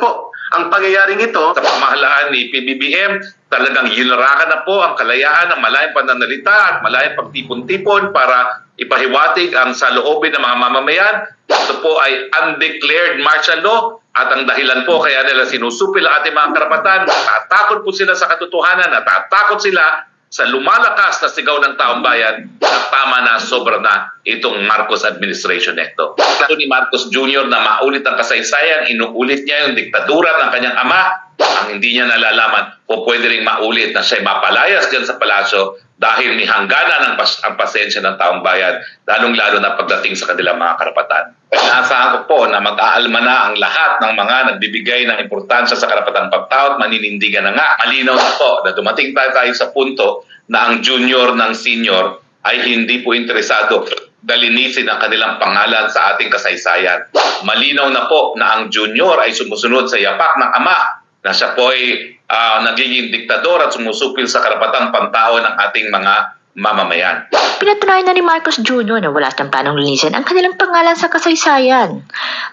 po. Ang pangyayaring ito, sa pamahalaan ni PBBM, talagang yunarakan na po ang kalayaan ng malayang pananalita at malayang pagtipon-tipon para ipahiwatig ang saloobin ng mga mamamayan. Ito po ay undeclared martial law at ang dahilan po kaya nila sinusupil ang ating mga karapatan, natatakot po sila sa katotohanan, natatakot sila sa lumalakas na sigaw ng taong bayan na tama na sobra na itong Marcos administration nito. Ito ni Marcos Jr. na maulit ang kasaysayan, inuulit niya yung diktadura ng kanyang ama, ang hindi niya nalalaman o pwede rin maulit na siya'y mapalayas dyan sa palasyo dahil may hangganan ang, pas- ang pasensya ng taong bayan, lalong-lalo na pagdating sa kanilang mga karapatan. Kaya naasahan ko po na mag-aalma na ang lahat ng mga nagbibigay ng importansya sa karapatang pagtao at maninindigan na nga. Malinaw na po na dumating tayo, tayo sa punto na ang junior ng senior ay hindi po interesado dalinisin ang kanilang pangalan sa ating kasaysayan. Malinaw na po na ang junior ay sumusunod sa yapak ng ama na siya po ay ah, nagiging diktador at sumusupil sa karapatang pantao ng ating mga mamamayan. Pinatunayan na ni Marcos Jr. na wala siyang planong linisin ang kanilang pangalan sa kasaysayan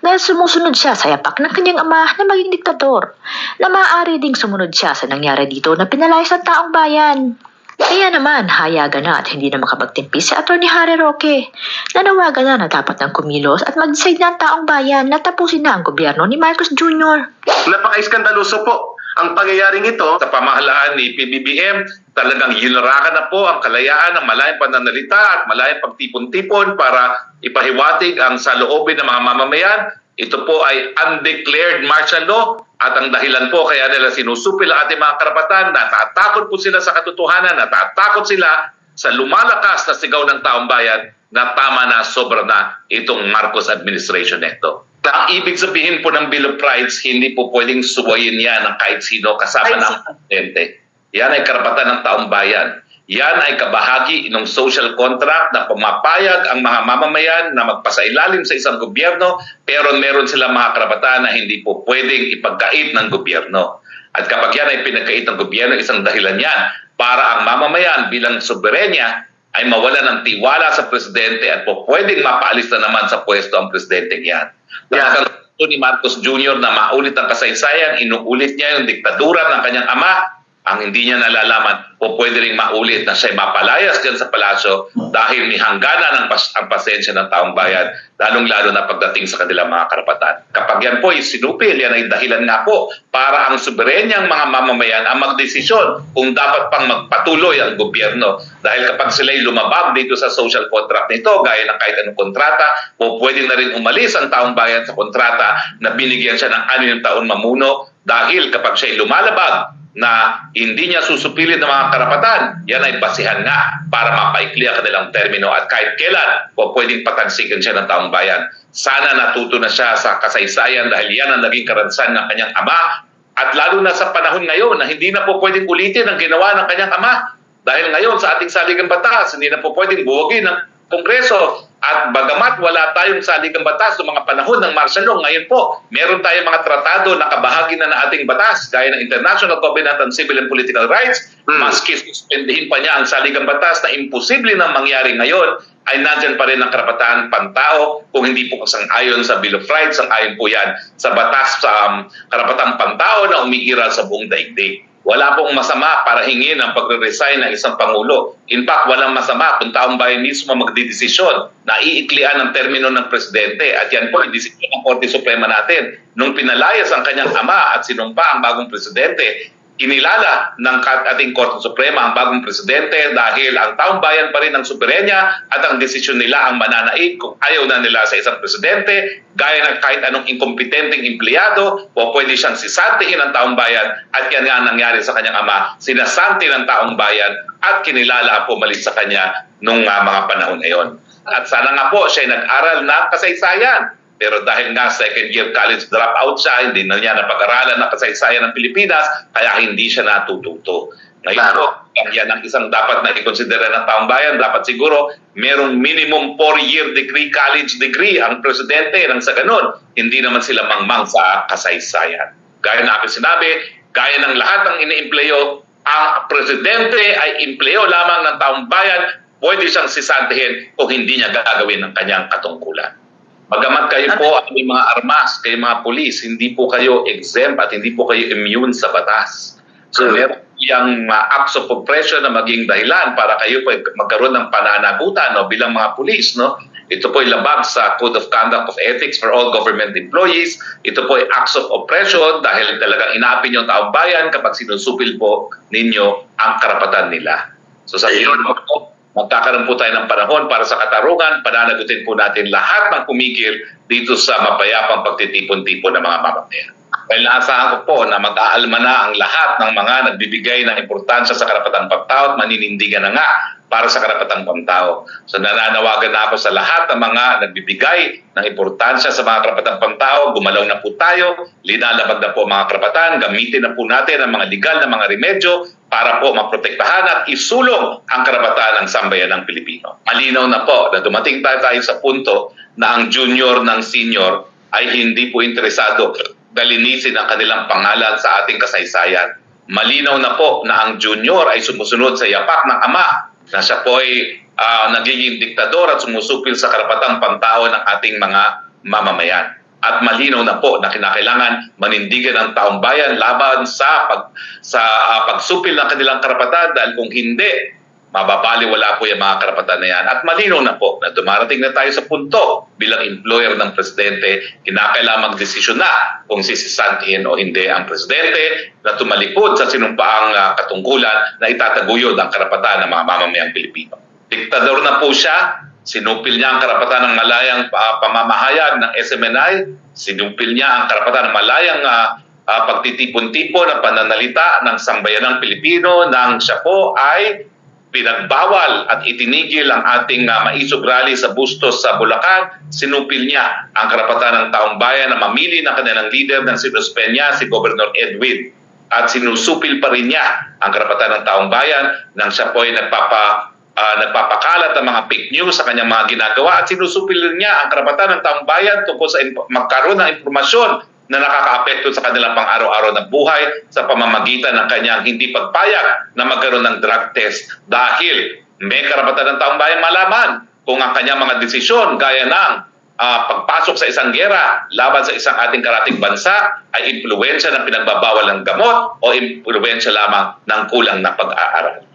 dahil sumusunod siya sa yapak ng kanyang ama na maging diktador na maaari ding sumunod siya sa nangyari dito na pinalayas ang taong bayan. Kaya naman, hayagan na at hindi na makapagtimpi si Atty. Harry Roque. Nanawagan na na dapat ng kumilos at mag-decide na ang taong bayan na tapusin na ang gobyerno ni Marcos Jr. napaka-iskandaluso po. Ang pangyayaring ito, Sa pamahalaan ni PBBM, talagang yunarakan na po ang kalayaan ng malayang pananalita at malayang pagtipon-tipon para ipahiwatig ang saloobin ng mga mamamayan. Ito po ay undeclared martial law at ang dahilan po kaya nila sinusupil ang ating mga karapatan, natatakot po sila sa katotohanan, natatakot sila sa lumalakas na sigaw ng taong bayan na tama na sobra na itong Marcos administration nito. Ang ibig sabihin po ng Bill of Rights, hindi po pwedeng suwayin yan ng kahit sino kasama ng presidente. Yan ay karapatan ng taong bayan. Yan ay kabahagi ng social contract na pumapayag ang mga mamamayan na magpasailalim sa isang gobyerno pero meron silang mga karapatan na hindi po pwedeng ipagkait ng gobyerno. At kapag yan ay pinagkait ng gobyerno, isang dahilan yan para ang mamamayan bilang soberenya ay mawala ng tiwala sa presidente at po pwedeng mapaalis na naman sa pwesto ang presidente yan. Yeah. Gusto ni Marcos Jr. na maulit ang kasaysayan, inuulit niya yung diktadura ng kanyang ama, ang hindi niya nalalaman o pwede rin maulit na siya'y mapalayas dyan sa palasyo dahil may hangganan ang, pas- ang pasensya ng taong bayan, lalong-lalo na pagdating sa kanilang mga karapatan. Kapag yan po ay sinupil, yan ay dahilan nga po para ang suberenyang mga mamamayan ang magdesisyon kung dapat pang magpatuloy ang gobyerno. Dahil kapag sila'y lumabag dito sa social contract nito, gaya ng kahit anong kontrata, o pwede na rin umalis ang taong bayan sa kontrata na binigyan siya ng anim taon mamuno dahil kapag siya'y lumalabag na hindi niya susupilit ng mga karapatan, yan ay basihan nga para mapaikli ang kanilang termino at kahit kailan po pwedeng patagsikan siya ng taong bayan. Sana natuto na siya sa kasaysayan dahil yan ang naging karansan ng kanyang ama at lalo na sa panahon ngayon na hindi na po pwedeng ulitin ang ginawa ng kanyang ama. Dahil ngayon sa ating saligang batas, hindi na po pwedeng buwagin ng Kongreso at bagamat wala tayong saligang batas noong mga panahon ng martial law, ngayon po, meron tayong mga tratado na kabahagi na ng ating batas, gaya ng International Covenant on Civil and Political Rights, Hmm. maski suspendihin pa niya ang saligang batas na imposible na mangyari ngayon, ay nandyan pa rin ang karapatan pantao kung hindi po kasang-ayon sa Bill of Rights, ang ayon po yan sa batas sa um, karapatang pantao na umiiral sa buong daigdig. Wala pong masama para hingin ang pagre-resign ng isang Pangulo. In fact, walang masama kung taong bayan mismo magdidesisyon na iiklian ang termino ng Presidente. At yan po, desisyon ng Korte Suprema natin. Nung pinalayas ang kanyang ama at sinumpa ang bagong Presidente, inilala ng ating Korte Suprema ang bagong presidente dahil ang taong bayan pa rin ang suberenya at ang desisyon nila ang mananaig kung ayaw na nila sa isang presidente gaya ng kahit anong inkompetenteng empleyado o pwede siyang sisantihin ng taong bayan at yan nga ang nangyari sa kanyang ama. Sinasanti ng taong bayan at kinilala ang pumalit sa kanya nung ah, mga panahon ngayon at sana nga po siya nag-aral ng kasaysayan pero dahil nga second year college dropout siya, hindi na niya napag-aralan ng kasaysayan ng Pilipinas, kaya hindi siya natututo. Ngayon Claro. yan ang isang dapat na ikonsidera ng taong bayan. Dapat siguro merong minimum 4-year degree, college degree ang presidente nang sa ganun. Hindi naman sila mangmang sa kasaysayan. Gaya na aking sinabi, gaya ng lahat ng iniempleyo, ang presidente ay empleyo lamang ng taong bayan, pwede siyang sisantihin kung hindi niya gagawin ang kanyang katungkulan. Bagamat kayo po ay mga armas, kayo mga pulis, hindi po kayo exempt at hindi po kayo immune sa batas. So, meron yung uh, acts of oppression na maging dahilan para kayo po magkaroon ng pananagutan no, bilang mga pulis. No? Ito po ay labag sa Code of Conduct of Ethics for all government employees. Ito po ay acts of oppression dahil talagang inaapin yung taong bayan kapag sinusupil po ninyo ang karapatan nila. So sa ko po, magkakaroon po tayo ng panahon para sa katarungan, pananagutin po natin lahat ng kumigil dito sa mapayapang pagtitipon-tipon ng mga mamamayan. Dahil naasahan ko po na mag-aalma na ang lahat ng mga nagbibigay ng importansya sa karapatang pagtao at maninindigan na nga para sa karapatang pantao. So nananawagan na ako sa lahat ng mga nagbibigay ng importansya sa mga karapatang pantao. Gumalaw na po tayo, linalabag na po mga karapatan, gamitin na po natin ang mga legal na mga remedyo para po maprotektahan at isulong ang karapatan ng sambayan ng Pilipino. Malinaw na po na dumating tayo, tayo sa punto na ang junior ng senior ay hindi po interesado dalinisin ang kanilang pangalan sa ating kasaysayan. Malinaw na po na ang junior ay sumusunod sa yapak ng ama na siya po ay ah, nagiging diktador at sumusupil sa karapatang pantao ng ating mga mamamayan. At malinaw na po na kinakailangan manindigan ng taong bayan laban sa pag sa ah, pagsupil ng kanilang karapatan dahil kung hindi mababaliwala po yung mga karapatan na yan. At malinaw na po na dumarating na tayo sa punto bilang employer ng presidente, kinakailangan magdesisyon na kung sisisantihin o hindi ang presidente na tumalikod sa sinumpaang ah, katungkulan na itataguyod ang karapatan ng mga mamamayang Pilipino. Diktador na po siya, sinupil niya ang karapatan ng malayang ah, pamamahayag ng SMNI, sinupil niya ang karapatan ng malayang ah, pagtitipon-tipon ng pananalita ng sambayanang Pilipino nang siya po ay pinagbawal at itinigil ang ating uh, maisog rally sa Bustos sa Bulacan, sinupil niya ang karapatan ng taong bayan na mamili ng kanilang leader ng si Los Peña, si Governor Edwin. At sinusupil pa rin niya ang karapatan ng taong bayan nang siya po ay nagpapa, ah, nagpapakalat ng mga fake news sa kanyang mga ginagawa at sinusupil rin niya ang karapatan ng taong bayan tungkol sa magkaroon ng impormasyon na nakakaapekto sa kanilang pang-araw-araw na buhay sa pamamagitan ng kanyang hindi pagpayag na magkaroon ng drug test dahil may karapatan ng taong bayan malaman kung ang kanyang mga desisyon gaya ng ah, pagpasok sa isang gera laban sa isang ating karating bansa ay impluensya ng pinagbabawal ng gamot o impluensya lamang ng kulang na pag-aaral.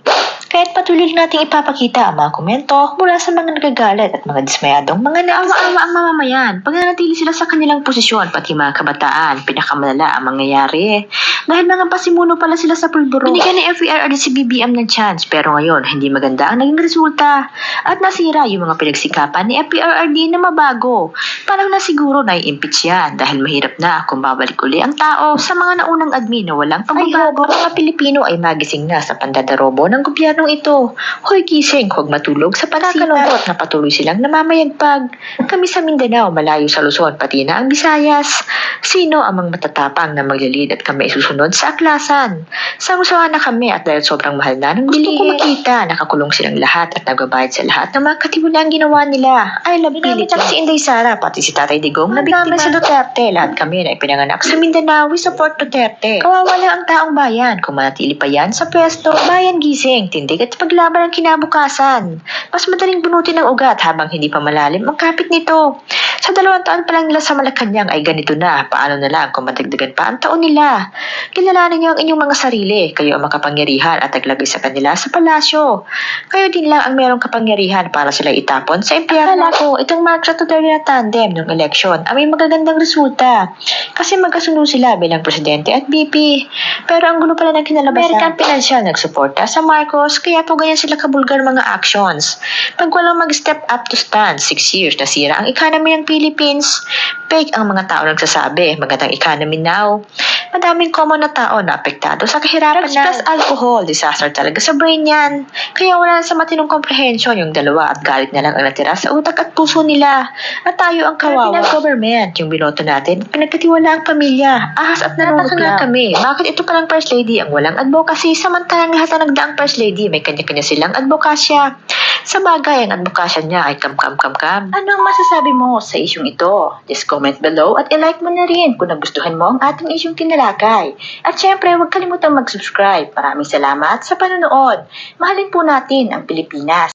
Kahit patuloy nating ipapakita ang mga komento mula sa mga nagagalit at mga dismayadong mga naawa-awa ang mamamayan pag nanatili sila sa kanilang posisyon pati mga kabataan, pinakamalala ang mangyayari. Dahil mga pasimuno pala sila sa pulburo. Binigyan ni FERRD si BBM ng chance pero ngayon hindi maganda ang naging resulta at nasira yung mga pinagsikapan ni FERRD na mabago. Parang nasiguro na i-impeach yan dahil mahirap na kung babalik uli ang tao sa mga naunang admin na walang pagbabago. Ay, mga Pilipino ay magising na sa pandadarobo ng gobyernong ito. Hoy gising, huwag matulog sa panakalungkot na patuloy silang namamayagpag. Kami sa Mindanao, malayo sa Luzon, pati na ang Visayas. Sino ang mga matatapang na maglilid at kami isusunod sa aklasan? Sangusawa na kami at dahil sobrang mahal na ng gusto ko makita, nakakulong silang lahat at nagbabayad sa lahat ng mga katimulang ginawa nila. I love Pilipinas. si Inday Sara, pati si Tatay Digong na biktima sa Duterte. Lahat kami na ipinanganak sa Mindanao, we support Duterte. Kawawa lang ang taong bayan. Kung manatili pa yan sa pwesto, bayan gising, tindig at paglaban ang kinabukasan. Mas madaling bunutin ng ugat habang hindi pa malalim ang kapit nito. Sa dalawang taon pa lang nila sa Malacanang ay ganito na. Paano na lang kung madagdagan pa ang taon nila? Kilalanin niyo ang inyong mga sarili. Kayo ang makapangyarihan at naglagay sa kanila sa palasyo. Kayo din lang ang merong kapangyarihan para sila itapon sa impyerno. Akala ko, itong Marcos at Duterte na tandem ng eleksyon ay may magagandang resulta. Kasi magkasunod sila bilang presidente at VP. Pero ang gulo pala ng kinalabasan. American Financial nagsuporta sa Marcos kaya po ganyan sila kabulgar mga actions. Pag walang mag-step up to stand, six years nasira ang economy ng Philippines. Fake ang mga tao nagsasabi, magandang economy now. Madaming common na tao na apektado sa kahirapan Drugs plus alcohol, disaster talaga sa brain yan. Kaya wala sa matinong comprehension yung dalawa at galit na lang ang natira sa utak at puso nila. At tayo ang kawawa. Ang government, yung binoto natin, pinagkatiwala ang pamilya. Ahas at nanunod lang. kami. Bakit ito palang first lady ang walang advocacy samantalang lahat na nagdaang first lady may kanya-kanya silang advokasya. Sa bagay, ang advokasya niya ay kamkam-kamkam. Ano ang masasabi mo sa isyong ito? Just comment below at ilike mo na rin kung nagustuhan mo ang ating isyong tinalakay. At syempre, huwag kalimutang mag-subscribe. Maraming salamat sa panonood. Mahalin po natin ang Pilipinas.